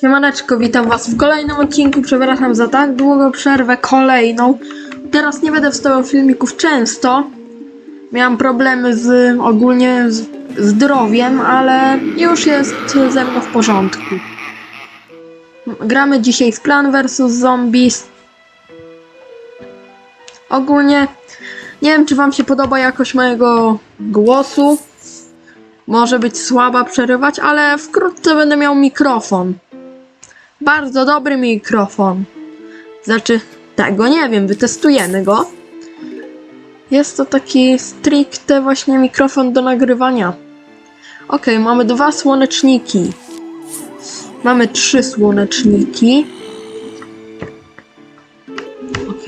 Siemaneczko, witam was w kolejnym odcinku. Przepraszam za tak długą przerwę, kolejną. Teraz nie będę wstawiał filmików często. Miałam problemy z ogólnie z zdrowiem, ale już jest ze mną w porządku. Gramy dzisiaj w Plan vs Zombies. Ogólnie nie wiem, czy wam się podoba jakość mojego głosu. Może być słaba przerywać, ale wkrótce będę miał mikrofon. Bardzo dobry mikrofon. Znaczy, tego nie wiem, wytestujemy go. Jest to taki stricte właśnie mikrofon do nagrywania. Ok, mamy dwa słoneczniki. Mamy trzy słoneczniki. Ok.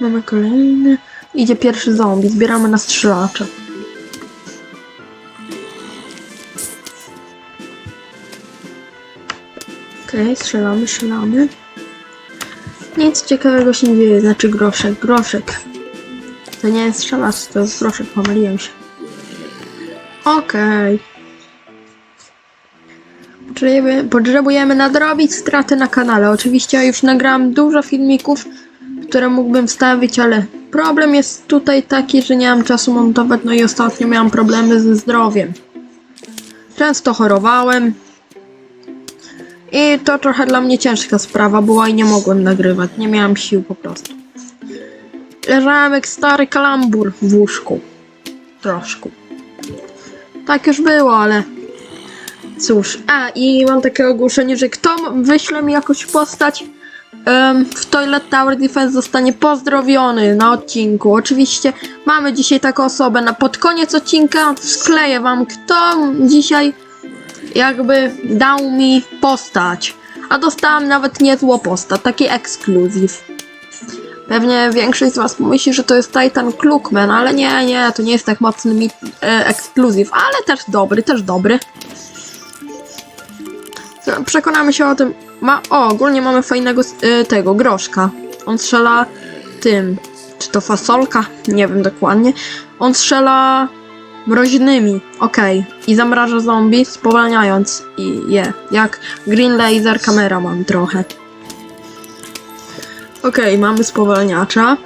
Mamy kolejny. Idzie pierwszy zombie. Zbieramy na strzelacza. Okej, strzelamy, strzelamy. Nic ciekawego się nie dzieje, znaczy groszek, groszek. To nie jest strzelacz, to jest groszek, pomyliłem się. Okej. Potrzebujemy, potrzebujemy nadrobić straty na kanale. Oczywiście ja już nagrałam dużo filmików, które mógłbym wstawić, ale problem jest tutaj taki, że nie mam czasu montować, no i ostatnio miałam problemy ze zdrowiem. Często chorowałem, i to trochę dla mnie ciężka sprawa była i nie mogłem nagrywać. Nie miałem sił po prostu. Leżałem jak stary kalambur w łóżku. Troszkę. Tak już było, ale cóż. A, i mam takie ogłoszenie, że kto wyśle mi jakąś postać em, w Toilet Tower Defense zostanie pozdrowiony na odcinku. Oczywiście mamy dzisiaj taką osobę. Na pod koniec odcinka skleję wam, kto dzisiaj jakby dał mi postać. A dostałam nawet niezłą postać, taki ekskluzyw. Pewnie większość z was pomyśli, że to jest Titan Klukman, ale nie, nie, to nie jest tak mocny mi e, ekskluzyw, ale też dobry, też dobry. Przekonamy się o tym. Ma, o, ogólnie mamy fajnego e, tego groszka. On strzela tym. Czy to fasolka? Nie wiem dokładnie. On strzela mroźnymi, okej. I zamraża zombie, spowalniając i je. Jak Green Laser kamera mam trochę. Okej, mamy spowalniacza.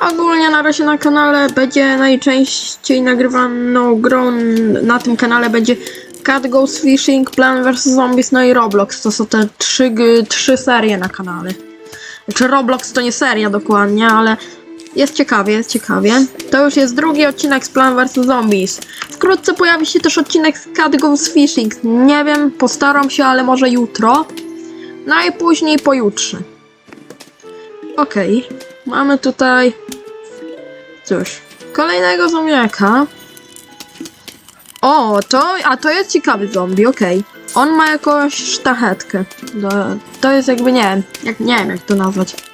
Ogólnie na razie na kanale będzie najczęściej nagrywaną grą na tym kanale będzie Cat Goes Fishing, Plan vs Zombies, no i Roblox. To są te trzy, trzy serie na kanale. Znaczy Roblox to nie seria dokładnie, ale jest ciekawie, jest ciekawie. To już jest drugi odcinek z Plan vs Zombies. Wkrótce pojawi się też odcinek z Cat Goes Fishing. Nie wiem, postaram się, ale może jutro. Najpóźniej pojutrze. Okej, mamy tutaj... Cóż, kolejnego zombiaka. O, to, a to jest ciekawy zombie, okej. On ma jakąś sztachetkę. To jest jakby, nie wiem, jak, nie wiem jak to nazwać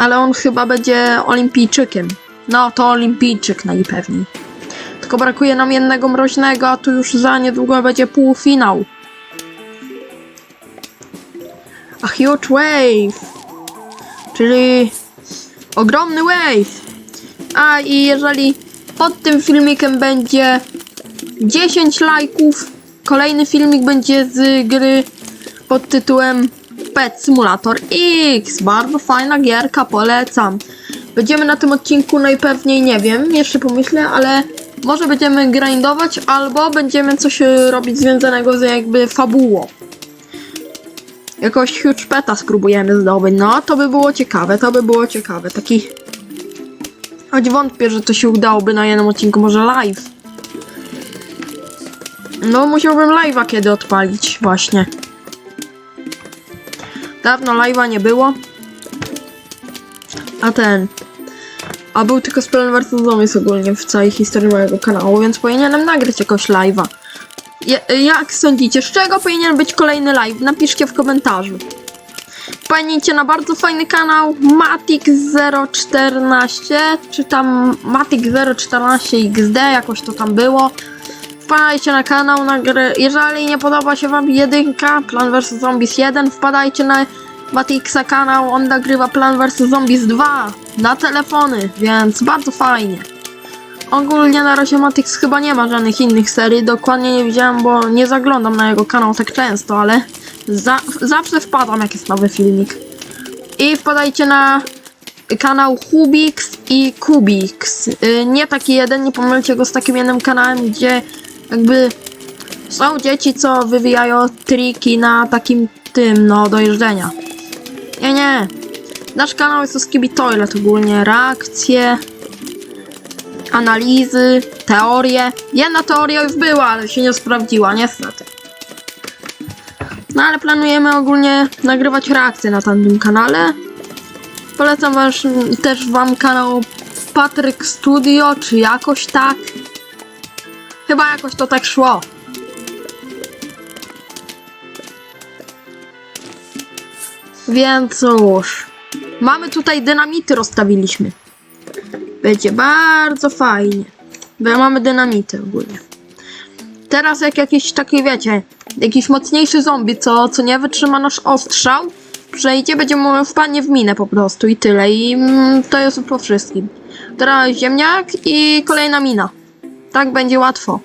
ale on chyba będzie olimpijczykiem. No, to olimpijczyk najpewniej. Tylko brakuje nam jednego mroźnego, a tu już za niedługo będzie półfinał. A huge wave! Czyli ogromny wave! A i jeżeli pod tym filmikiem będzie 10 lajków, kolejny filmik będzie z gry pod tytułem Pet Simulator X. Bardzo fajna gierka, polecam. Będziemy na tym odcinku najpewniej, nie wiem, jeszcze pomyślę, ale może będziemy grindować, albo będziemy coś e, robić związanego z jakby fabułą. Jakoś huge peta spróbujemy zdobyć. No, to by było ciekawe, to by było ciekawe. Taki... Choć wątpię, że to się udałoby na jednym odcinku, może live. No, musiałbym live'a kiedy odpalić, właśnie. Dawno live'a nie było. A ten. A był tylko Spelen vs Zombies ogólnie w całej historii mojego kanału, więc powinienem nagrać jakoś live'a. Ja- Jak sądzicie, z czego powinien być kolejny live? Napiszcie w komentarzu. Wpadnijcie na bardzo fajny kanał Matic014, czy tam Matic014XD, jakoś to tam było. Wpadajcie na kanał, na grę. Jeżeli nie podoba się wam jedynka, Plan vs Zombies 1, wpadajcie na Matixa kanał, on nagrywa Plan vs Zombies 2 na telefony, więc bardzo fajnie. Ogólnie na razie Matix chyba nie ma żadnych innych serii. Dokładnie nie widziałem, bo nie zaglądam na jego kanał tak często, ale za, zawsze wpadam jak jest nowy filmik. I wpadajcie na kanał Hubix i Kubix. Y, Nie taki jeden, nie pomylcie go z takim jednym kanałem, gdzie jakby są dzieci, co wywijają triki na takim tym, no, do jeżdżenia. Nie, nie. Nasz kanał jest o Skibi Toilet ogólnie. Reakcje, analizy, teorie. Jedna teoria już była, ale się nie sprawdziła, niestety. No ale planujemy ogólnie nagrywać reakcje na tamtym kanale. Polecam wasz, też wam kanał Patryk Studio, czy jakoś tak. Chyba jakoś to tak szło. Więc cóż, mamy tutaj dynamity rozstawiliśmy. Będzie bardzo fajnie. Bo mamy dynamity ogólnie. Teraz jak jakiś taki, wiecie, jakiś mocniejszy zombie, co, co nie wytrzyma nasz ostrzał, przejdzie, będzie mu wpadnie w minę po prostu i tyle. I mm, to jest po wszystkim. Teraz ziemniak i kolejna mina. Tak będzie łatwo.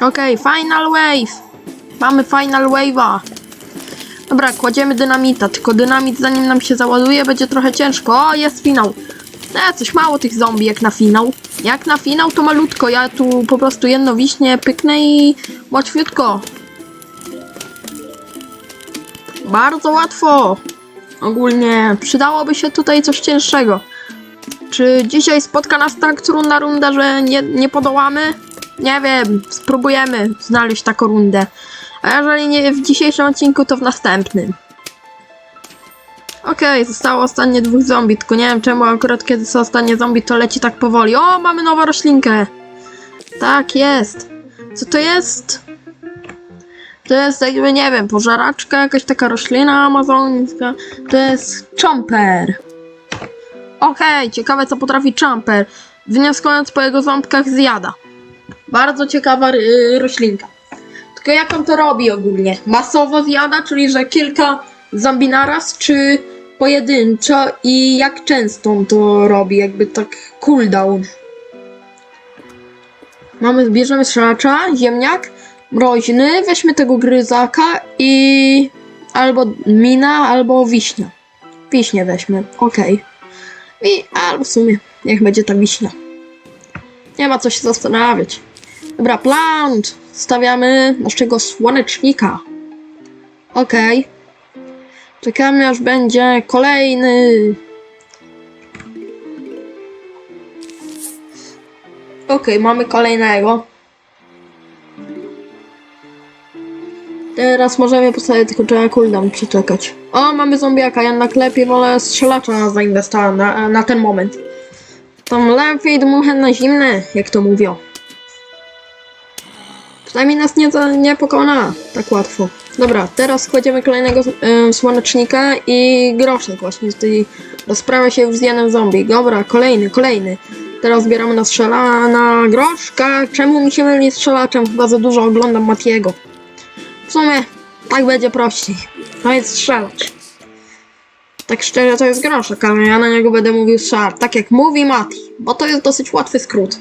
Okej, final wave. Mamy final wave'a. Dobra, kładziemy dynamita, tylko dynamit zanim nam się załaduje będzie trochę ciężko. O, jest finał. E, coś mało tych zombie jak na finał. Jak na finał to malutko, ja tu po prostu jedno wiśnie pyknę i łatwiutko. Bardzo łatwo. Ogólnie przydałoby się tutaj coś cięższego. Czy dzisiaj spotka nas tak trudna runda, że nie, nie podołamy? Nie wiem, spróbujemy znaleźć taką rundę. A jeżeli nie w dzisiejszym odcinku, to w następnym. Okej, zostało ostatnie dwóch zombie, tylko nie wiem czemu akurat kiedy są ostatnie zombie, to leci tak powoli. O, mamy nową roślinkę! Tak, jest. Co to jest? To jest jakby, nie wiem, pożeraczka, jakaś taka roślina amazońska. To jest chomper. Okej, ciekawe co potrafi chomper. Wnioskując po jego ząbkach zjada. Bardzo ciekawa y, roślinka. Tylko jak on to robi ogólnie? Masowo zjada, czyli że kilka zombie naraz, czy pojedynczo i jak często on to robi? Jakby tak cooldown. Mamy, bierzemy strzelacza, ziemniak, mroźny, weźmy tego gryzaka i albo mina, albo wiśnia. Wiśnię weźmy, okej. I albo w sumie, niech będzie ta wiśnia. Nie ma co się zastanawiać. Dobra, plant! Stawiamy naszego słonecznika. Okej. Czekamy aż będzie kolejny. Okej, mamy kolejnego. Teraz możemy postawić tylko trzeba cooldown przeczekać. O, mamy zombiaka, jednak lepiej wolę strzelacza zainwestować na, na ten moment. Tam lepiej dmuchę na zimne, jak to mówią. Przynajmniej nas nie, nie pokona tak łatwo. Dobra, teraz kładziemy kolejnego e, słonecznika i groszek właśnie tutaj rozprawia się już z jednym zombie. Dobra, kolejny, kolejny. Teraz zbieramy na strzela na groszka. Czemu mi się myli strzelaczem? Chyba za dużo oglądam Matiego. W sumie tak będzie prościej. To jest strzelacz. Tak szczerze to jest groszek, ale ja na niego będę mówił strzelacz. Tak jak mówi Mati, bo to jest dosyć łatwy skrót.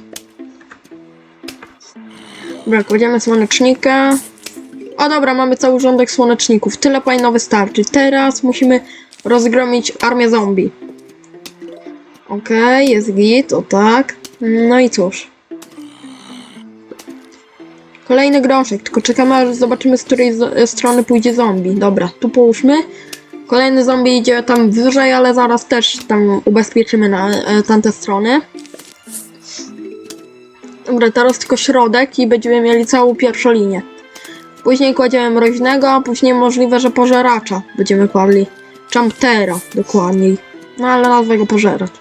Dobra, kładziemy słonecznika. O dobra, mamy cały rządek słoneczników. Tyle powinno wystarczyć. Teraz musimy rozgromić armię zombie. Okej, jest git, o tak. No i cóż. Kolejny groszek, tylko czekamy aż zobaczymy z której z- strony pójdzie zombie. Dobra, tu połóżmy. Kolejny zombie idzie tam wyżej, ale zaraz też tam ubezpieczymy na e, tamte strony. Dobra, teraz tylko środek i będziemy mieli całą pierwszą linię. Później kładziemy mroźnego, a później możliwe, że pożeracza będziemy kładli. Champtera dokładniej. No ale nazwę go pożeracz.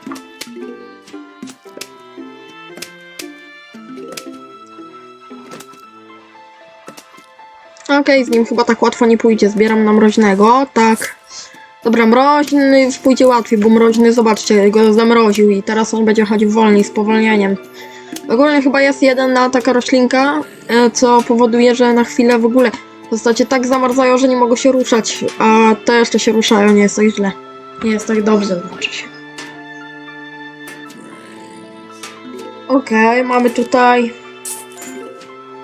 Okej, z nim chyba tak łatwo nie pójdzie. Zbieram na mroźnego, tak. Dobra, mroźny pójdzie łatwiej, bo mroźny, zobaczcie, go zamroził i teraz on będzie chodził wolniej, z powolnieniem. Ogólnie chyba jest jedna taka roślinka, e, co powoduje, że na chwilę w ogóle postacie tak zamarzają, że nie mogą się ruszać, a te jeszcze się ruszają, nie jest źle. Nie jest tak dobrze, znaczy się. Okej, mamy tutaj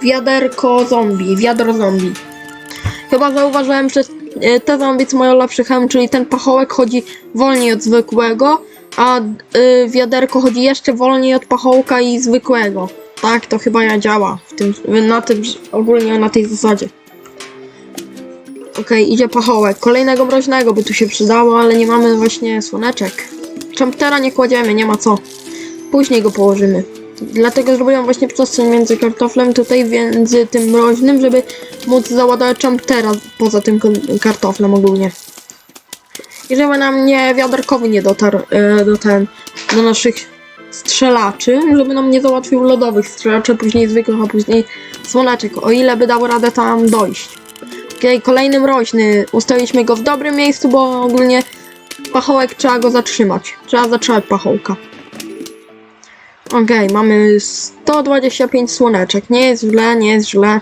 wiaderko zombie, wiadro zombie. Chyba zauważyłem, że e, te zombie mają lepszy hem, czyli ten pachołek chodzi wolniej od zwykłego, a y, wiaderko chodzi jeszcze wolniej od pachołka i zwykłego. Tak, to chyba ja działa w tym, na tym, ogólnie na tej zasadzie. Okej, idzie pachołek. Kolejnego mroźnego by tu się przydało, ale nie mamy właśnie słoneczek. Jumptera nie kładziemy, nie ma co. Później go położymy. Dlatego zrobiłam właśnie przestrzeń między kartoflem tutaj, między tym mroźnym, żeby móc załadować jumptera poza tym kartoflem ogólnie. I żeby nam nie wiaderkowy nie dotarł e, do ten, do naszych strzelaczy, żeby nam nie załatwił lodowych strzelaczy, później zwykłych, a później słoneczek, o ile by dało radę tam dojść. Okej, kolejny mroźny. Ustawiliśmy go w dobrym miejscu, bo ogólnie pachołek trzeba go zatrzymać. Trzeba zatrzymać pachołka. Okej, mamy 125 słoneczek. Nie jest źle, nie jest źle.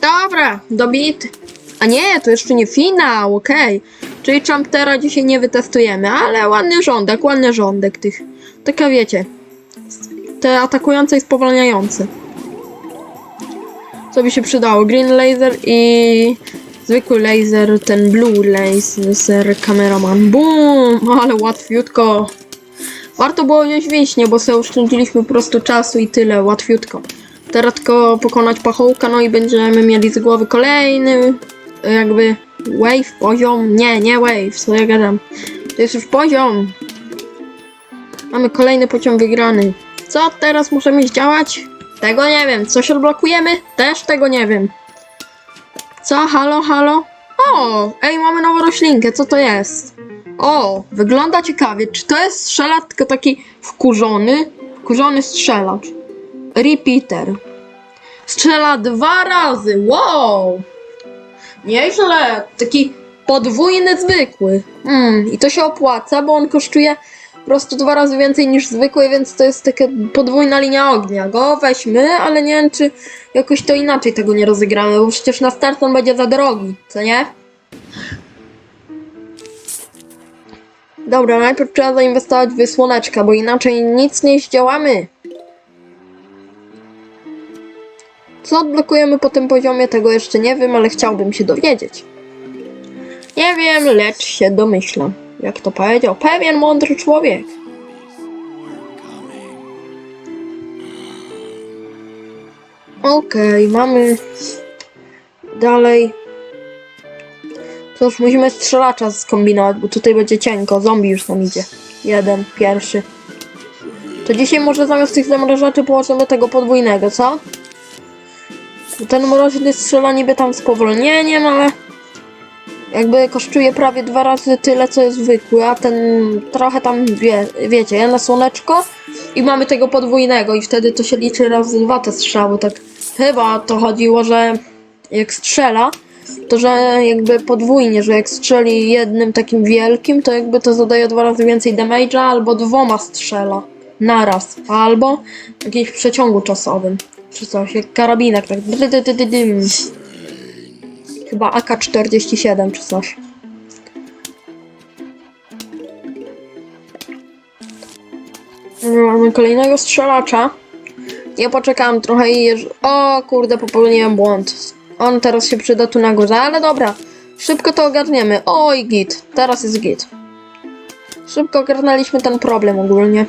Dobra, dobity. A nie, to jeszcze nie finał, okej. Czyli Champtera dzisiaj nie wytestujemy, ale ładny rządek, ładny rządek tych. Taka wiecie, te atakujące i spowalniające. Co by się przydało? Green laser i zwykły laser, ten blue laser, kameraman. Boom! Ale łatwiutko. Warto było wziąć wiśnie, bo sobie oszczędziliśmy po prostu czasu i tyle, łatwiutko. Teraz tylko pokonać pachołka, no i będziemy mieli z głowy kolejny, jakby wave, poziom. Nie, nie wave, co ja gadam. To jest już poziom. Mamy kolejny poziom wygrany. Co teraz możemy zdziałać? Tego nie wiem. Coś odblokujemy? Też tego nie wiem. Co? Halo, halo? O! Ej, mamy nową roślinkę. Co to jest? O! Wygląda ciekawie. Czy to jest strzelacz tylko taki wkurzony? Wkurzony strzelacz. Repeater. Strzela dwa razy. Wow! Nieźle. Taki podwójny zwykły. Mm, I to się opłaca, bo on kosztuje po prostu dwa razy więcej niż zwykły, więc to jest taka podwójna linia ognia. Go weźmy, ale nie wiem, czy jakoś to inaczej tego nie rozegramy, bo przecież na start on będzie za drogi, co nie? Dobra, najpierw trzeba zainwestować w słoneczka, bo inaczej nic nie zdziałamy. Co odblokujemy po tym poziomie, tego jeszcze nie wiem, ale chciałbym się dowiedzieć. Nie wiem, lecz się domyślam. Jak to powiedział pewien mądry człowiek. Okej, mamy dalej. Cóż, musimy strzelacza skombinować, bo tutaj będzie cienko. Zombie już nam idzie. Jeden, pierwszy. To dzisiaj może zamiast tych zamrażaczy położymy tego podwójnego, co? Ten mroźny strzela niby tam spowolnieniem, ale jakby kosztuje prawie dwa razy tyle, co jest zwykły, a ten trochę tam, wie, wiecie, jedno słoneczko i mamy tego podwójnego i wtedy to się liczy razy dwa te strzały, tak chyba to chodziło, że jak strzela, to że jakby podwójnie, że jak strzeli jednym takim wielkim, to jakby to zadaje dwa razy więcej damage'a, albo dwoma strzela naraz, albo w jakimś przeciągu czasowym, czy coś, jak karabinek, tak Chyba AK-47 czy coś. Mamy kolejnego strzelacza. Ja poczekałam trochę i jeż... O kurde, popełniłem błąd. On teraz się przyda tu na górze, ale dobra. Szybko to ogarniemy. Oj, git. Teraz jest git. Szybko ogarnęliśmy ten problem ogólnie.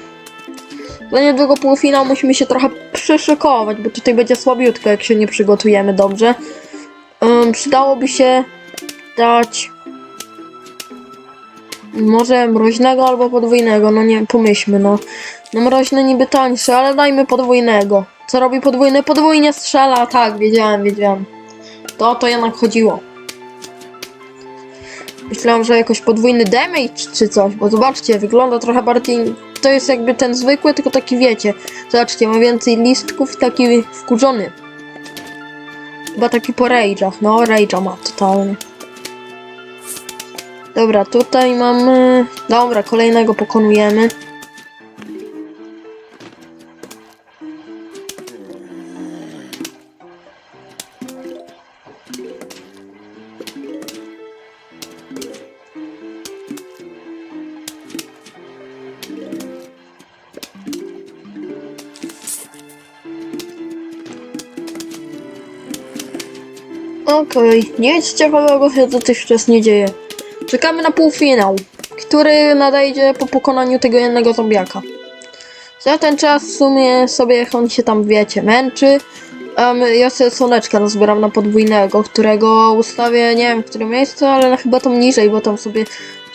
Za niedługo półfinał musimy się trochę przyszykować, bo tutaj będzie słabiutko, jak się nie przygotujemy dobrze. Ym, przydałoby się dać może mroźnego albo podwójnego, no nie, pomyślmy, no. No mroźny niby tańszy, ale dajmy podwójnego. Co robi podwójny? Podwójnie strzela, tak, wiedziałem, wiedziałem. To to jednak chodziło. Myślałem, że jakoś podwójny damage czy coś, bo zobaczcie, wygląda trochę bardziej... To jest jakby ten zwykły, tylko taki wiecie. Zobaczcie, ma więcej listków, taki wkurzony. Chyba taki po rage'ach, no rage'a ma totalnie. Dobra, tutaj mamy... Dobra, kolejnego pokonujemy. Okej, nic ciekawego się dotychczas nie dzieje. Czekamy na półfinał, który nadejdzie po pokonaniu tego jednego zombiaka. Za ten czas w sumie sobie jak on się tam, wiecie, męczy. Um, ja sobie słoneczka nazbieram na podwójnego, którego ustawię, nie wiem w którym miejscu, ale na chyba tam niżej, bo tam sobie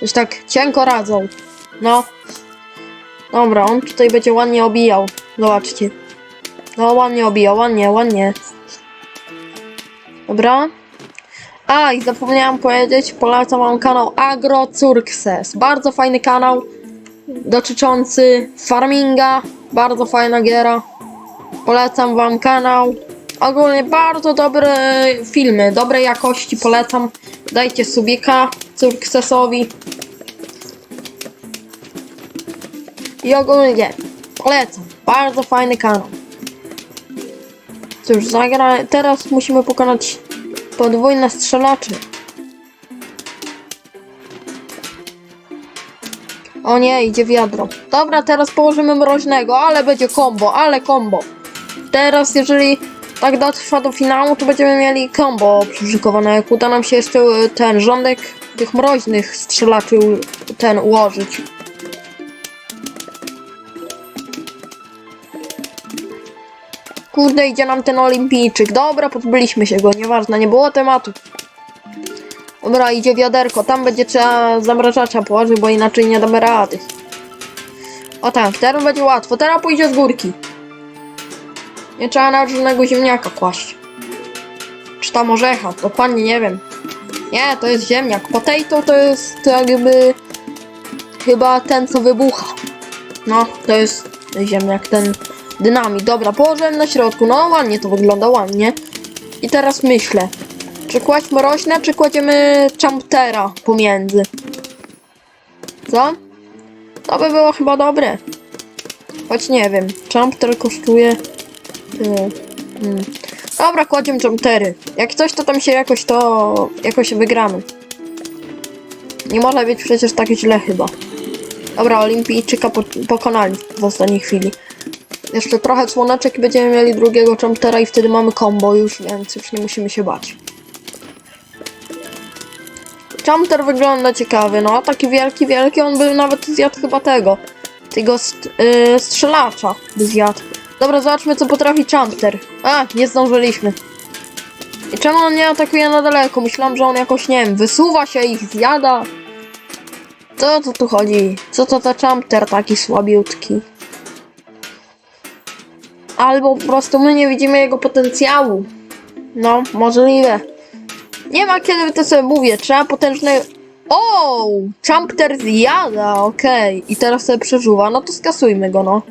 coś tak cienko radzą. No. Dobra, on tutaj będzie ładnie obijał. Zobaczcie. No ładnie obijał, ładnie, ładnie. Dobra. A, i zapomniałam powiedzieć, polecam wam kanał AgroCurkses. Bardzo fajny kanał dotyczący farminga. Bardzo fajna giera. Polecam wam kanał. Ogólnie bardzo dobre filmy, dobrej jakości polecam. Dajcie subika Curksesowi. I ogólnie polecam. Bardzo fajny kanał. Cóż, zagra... teraz musimy pokonać podwójne strzelacze. O nie, idzie wiadro. Dobra, teraz położymy mroźnego, ale będzie combo, ale combo. Teraz, jeżeli tak dotrwa do finału, to będziemy mieli combo przyszykowane. Jak uda nam się jeszcze e, ten rządek tych mroźnych strzelaczy ten ułożyć. Kurde, idzie nam ten olimpijczyk. Dobra, pozbyliśmy się go, nieważne, nie było tematu. Dobra, idzie wiaderko, tam będzie trzeba zamrażacza położyć, bo inaczej nie damy rady. O tak, teraz będzie łatwo, teraz pójdzie z górki. Nie trzeba nawet żadnego ziemniaka kłaść. Czy tam orzecha, dokładnie nie wiem. Nie, to jest ziemniak. Potato to jest to jakby chyba ten, co wybucha. No, to jest ziemniak, ten dynamit. Dobra, położyłem na środku. No, ładnie to wygląda, ładnie. I teraz myślę, czy kłaść mroźne, czy kładziemy champtera pomiędzy? Co? To by było chyba dobre. Choć nie wiem, champter kosztuje... tyle. Hmm. Dobra, kładziemy champtery. Jak coś, to tam się jakoś to... jakoś wygramy. Nie może być przecież tak źle chyba. Dobra, olimpijczyka po pokonali w ostatniej chwili. Jeszcze trochę słoneczek i będziemy mieli drugiego champtera i wtedy mamy combo już, więc już nie musimy się bać. Jumper wygląda ciekawy, no taki wielki, wielki, on by nawet zjadł chyba tego, tego st yy, strzelacza by zjadł. Dobra, zobaczmy co potrafi Jumper. A, nie zdążyliśmy. I czemu on nie atakuje na daleko? Myślałam, że on jakoś, nie wiem, wysuwa się ich zjada. Co to tu chodzi? Co to za Jumper taki słabiutki? Albo po prostu my nie widzimy jego potencjału. No, możliwe. Nie ma kiedy to sobie mówię, trzeba potężne... O, Champter zjada, okej. I teraz sobie przeżuwa, no to skasujmy go, no.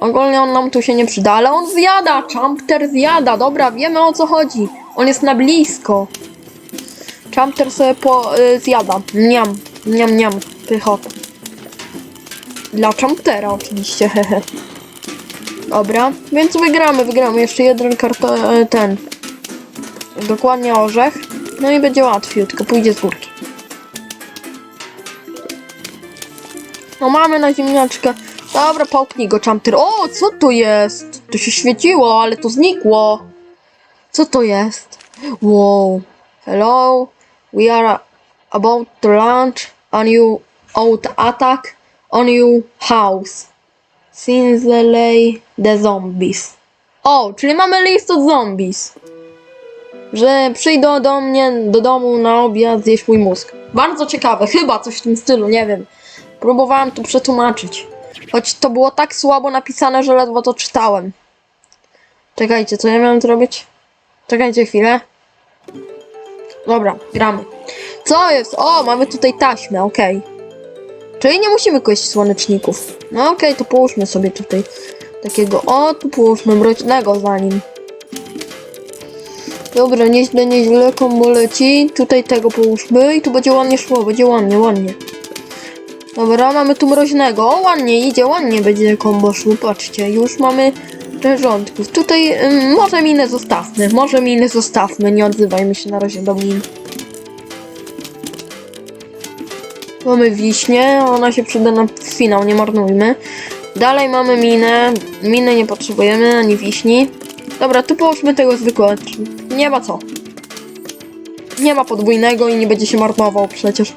Ogólnie on nam tu się nie przyda, ale on zjada, Champter zjada, dobra, wiemy o co chodzi. On jest na blisko. Champter sobie po, y, zjada, niam, niam, niam, pychota. Dla Champtera oczywiście, hehe. Dobra, więc wygramy, wygramy. Jeszcze jeden karton, e, ten, Dokładnie orzech. No i będzie łatwiutko, pójdzie z górki. No mamy na ziemniaczkę. Dobra, połknij go, Champter. O, co to jest? To się świeciło, ale to znikło. Co to jest? Wow. Hello. We are about to launch on you out attack on your house. Since the zombies. O, czyli mamy list od zombies że przyjdą do mnie, do domu na obiad zjeść mój mózg. Bardzo ciekawe, chyba coś w tym stylu, nie wiem. Próbowałam to przetłumaczyć. Choć to było tak słabo napisane, że ledwo to czytałem. Czekajcie, co ja miałem zrobić? Czekajcie chwilę. Dobra, gramy. Co jest? O, mamy tutaj taśmę, okej. Czyli nie musimy kłaść słoneczników. No okej, to połóżmy sobie tutaj takiego. O, tu połóżmy mrocznego za nim. Dobra, nieźle, nieźle, kombo leci. Tutaj tego połóżmy i tu będzie ładnie szło, będzie ładnie, ładnie. Dobra, mamy tu mroźnego. O, ładnie idzie, ładnie będzie kombo szło, patrzcie. Już mamy rządków. Tutaj ym, może minę zostawmy, może minę zostawmy, nie odzywajmy się na razie do min. Mamy wiśnie, ona się przyda na finał, nie marnujmy. Dalej mamy minę, minę nie potrzebujemy, ani wiśni. Dobra, tu połóżmy tego zwykłego, nie ma co. Nie ma podwójnego i nie będzie się marnował przecież.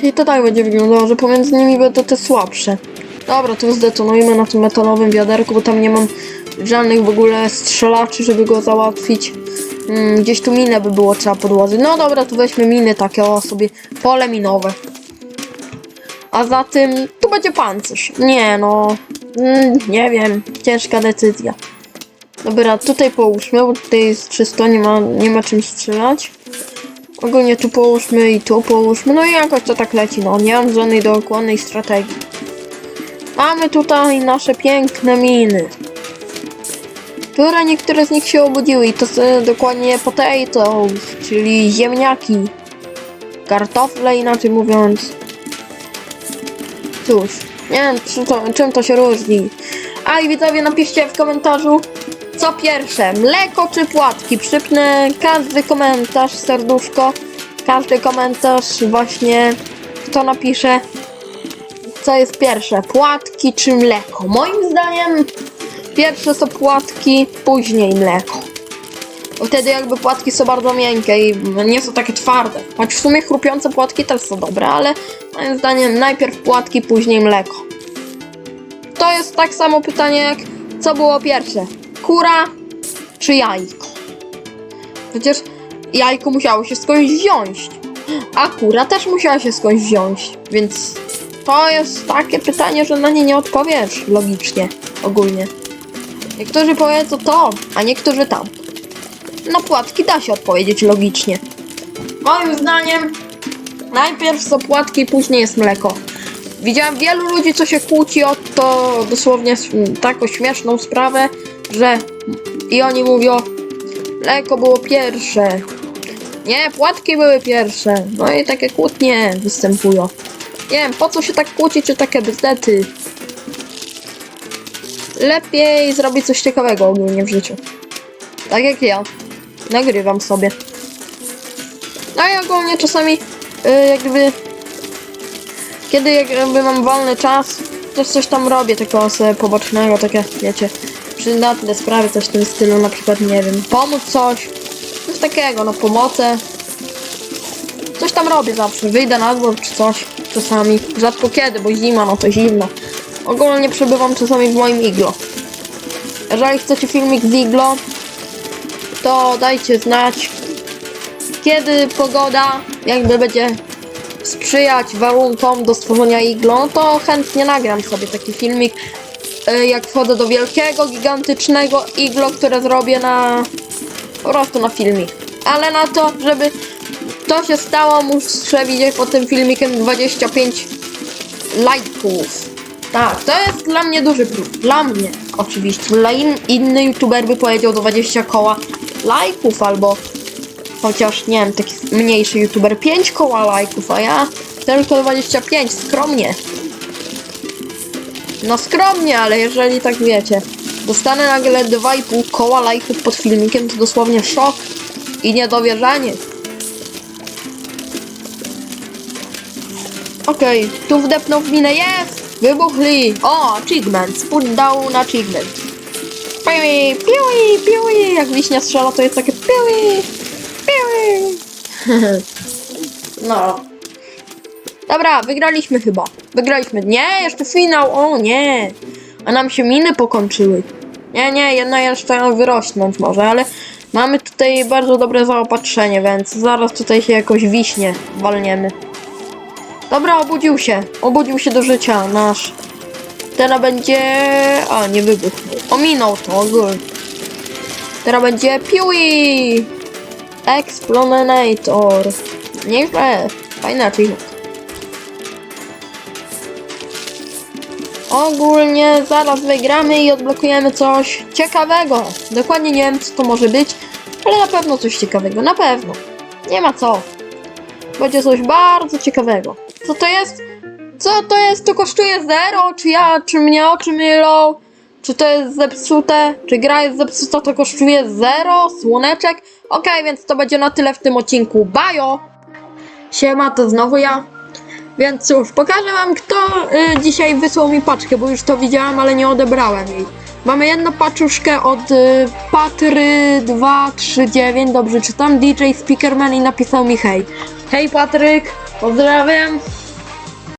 Czyli to tak będzie wyglądało, że pomiędzy nimi będą te słabsze. Dobra, to zdetonujmy na tym metalowym wiaderku, bo tam nie mam żadnych w ogóle strzelaczy, żeby go załatwić. Mm, gdzieś tu minę by było trzeba podłożyć. No dobra, to weźmy miny takie o sobie, pole minowe. A za tym tu będzie pancerz. Nie no, mm, nie wiem, ciężka decyzja. Dobra, tutaj połóżmy, bo tutaj jest czysto, nie ma, nie ma czym strzelać. Ogólnie tu połóżmy i tu połóżmy, no i jakoś to tak leci, no nie mam żadnej dokładnej strategii. Mamy tutaj nasze piękne miny, które niektóre z nich się obudziły i to są dokładnie potatoes, czyli ziemniaki, kartofle inaczej mówiąc. Cóż, nie wiem czym to, czym to się różni. A i widzowie napiszcie w komentarzu, co pierwsze, mleko czy płatki? Przypnę każdy komentarz, serduszko, każdy komentarz właśnie, kto napisze, co jest pierwsze, płatki czy mleko? Moim zdaniem pierwsze są płatki, później mleko. Bo wtedy jakby płatki są bardzo miękkie i nie są takie twarde. Choć w sumie chrupiące płatki też są dobre, ale moim zdaniem najpierw płatki, później mleko. To jest tak samo pytanie jak co było pierwsze? Kura czy jajko? Przecież jajko musiało się skądś wziąć, a kura też musiała się skądś wziąć, więc to jest takie pytanie, że na nie nie odpowiesz logicznie, ogólnie. Niektórzy powiedzą to, a niektórzy tam. Na płatki da się odpowiedzieć logicznie. Moim zdaniem najpierw są płatki, później jest mleko. Widziałem wielu ludzi, co się kłóci o to dosłownie taką śmieszną sprawę, że i oni mówią, mleko było pierwsze. Nie, płatki były pierwsze. No i takie kłótnie występują. Nie wiem, po co się tak kłócić o takie bzdety? Lepiej zrobić coś ciekawego ogólnie w życiu. Tak jak ja. Nagrywam sobie. No i ogólnie czasami y, jakby kiedy jakby mam wolny czas, też coś tam robię takiego sobie pobocznego, takie wiecie, przydatne sprawy, coś w tym stylu, na przykład nie wiem, pomóc coś, coś takiego, no pomocę. Coś tam robię zawsze, wyjdę na dwór czy coś, czasami, rzadko kiedy, bo zima, no to zimno. Ogólnie przebywam czasami w moim iglo. Jeżeli chcecie filmik z iglo, to dajcie znać, kiedy pogoda jakby będzie sprzyjać warunkom do stworzenia iglo, no to chętnie nagram sobie taki filmik, y, jak wchodzę do wielkiego, gigantycznego iglo, które zrobię na po prostu na filmik. Ale na to, żeby to się stało, muszę widzieć pod tym filmikiem 25 lajków. Tak, to jest dla mnie duży plus. Dla mnie, oczywiście. Dla in, inny youtuber by powiedział 20 koła lajków albo chociaż nie wiem, taki mniejszy youtuber 5 koła lajków, a ja tylko 25, skromnie. No skromnie, ale jeżeli tak wiecie, dostanę nagle 2,5 koła lajków pod filmikiem, to dosłownie szok i niedowierzanie. Okej, tu wdepnął w minę, jest! Wybuchli! O, achievement, put down achievement. Piui, piui, piui, jak wiśnia strzela, to jest takie piui, piui. No. Dobra, wygraliśmy chyba. Wygraliśmy. Nie, jeszcze finał, o nie. A nam się miny pokończyły. Nie, nie, jedna jeszcze wyrosnąć może, ale mamy tutaj bardzo dobre zaopatrzenie, więc zaraz tutaj się jakoś wiśnie walniemy. Dobra, obudził się. Obudził się do życia nasz. Teraz będzie... A, nie wybuchnął. Ominął to ogólnie. Teraz będzie Piui! Explominator. Nieźle. Fajny achievement. Ogólnie zaraz wygramy i odblokujemy coś ciekawego. Dokładnie nie wiem, co to może być, ale na pewno coś ciekawego. Na pewno. Nie ma co. Będzie coś bardzo ciekawego. Co to jest? Co to jest? To kosztuje zero? Czy ja, czy mnie oczy mylą? Czy to jest zepsute? Czy gra jest zepsuta, to kosztuje zero? Słoneczek? Okej, więc to będzie na tyle w tym odcinku. Bajo! Siema, to znowu ja. Więc cóż, pokażę wam, kto y, dzisiaj wysłał mi paczkę, bo już to widziałam, ale nie odebrałem jej. Mamy jedną paczuszkę od y, Patry239, dobrze czytam, DJ Speakerman i napisał mi hej. Hej Patryk, pozdrawiam.